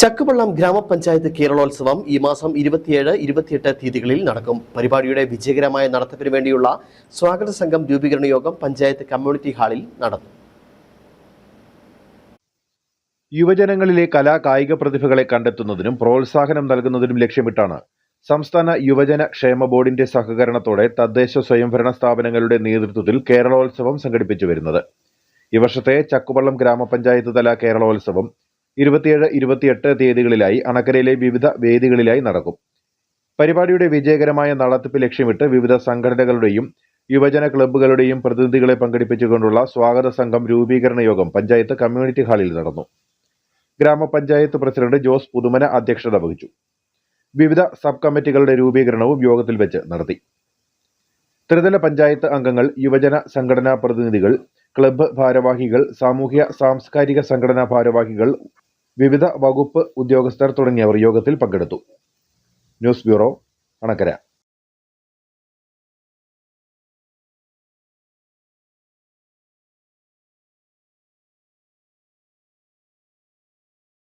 ചക്കുവള്ളം ഗ്രാമപഞ്ചായത്ത് കേരളോത്സവം ഈ മാസം ഇരുപത്തിയേഴ് ഇരുപത്തിയെട്ട് തീയതികളിൽ നടക്കും. പരിപാടിയുടെ വിജയകരമായ നടത്തിപ്പിന് വേണ്ടിയുള്ള സ്വാഗത സംഘം രൂപീകരണ യോഗം പഞ്ചായത്ത് കമ്മ്യൂണിറ്റി ഹാളിൽ നടന്നു. യുവജനങ്ങളിലെ കലാ കായിക പ്രതിഭകളെ കണ്ടെത്തുന്നതിനും പ്രോത്സാഹനം നൽകുന്നതിനും ലക്ഷ്യമിട്ടാണ് സംസ്ഥാന യുവജന ക്ഷേമ ബോർഡിന്റെ സഹകരണത്തോടെ തദ്ദേശ സ്വയംഭരണ സ്ഥാപനങ്ങളുടെ നേതൃത്വത്തിൽ കേരളോത്സവം സംഘടിപ്പിച്ചു വരുന്നത്. ഈ വർഷത്തെ ചക്കുപള്ളം ഗ്രാമപഞ്ചായത്ത് തല കേരളോത്സവം ഇരുപത്തിയേഴ് ഇരുപത്തിയെട്ട് തീയതികളിലായി അണക്കരയിലെ വിവിധ വേദികളിലായി നടക്കും. പരിപാടിയുടെ വിജയകരമായ നടത്തിപ്പ് ലക്ഷ്യമിട്ട് വിവിധ സംഘടനകളുടെയും യുവജന ക്ലബ്ബുകളുടെയും പ്രതിനിധികളെ പങ്കെടുപ്പിച്ചുകൊണ്ടുള്ള സ്വാഗത സംഘം രൂപീകരണ യോഗം പഞ്ചായത്ത് കമ്മ്യൂണിറ്റി ഹാളിൽ നടന്നു. ഗ്രാമപഞ്ചായത്ത് പ്രസിഡന്റ് ജോസ് പുതുമന അധ്യക്ഷത വഹിച്ചു. വിവിധ സബ് കമ്മിറ്റികളുടെ രൂപീകരണവും യോഗത്തിൽ വെച്ച് നടത്തി. ത്രിതല പഞ്ചായത്ത് അംഗങ്ങൾ യുവജന സംഘടനാ പ്രതിനിധികൾ ക്ലബ്ബ് ഭാരവാഹികൾ സാമൂഹ്യ സാംസ്കാരിക സംഘടനാ ഭാരവാഹികൾ വിവിധ വകുപ്പ് ഉദ്യോഗസ്ഥർ തുടങ്ങിയവർ യോഗത്തിൽ പങ്കെടുത്തു. News bureau Anakkara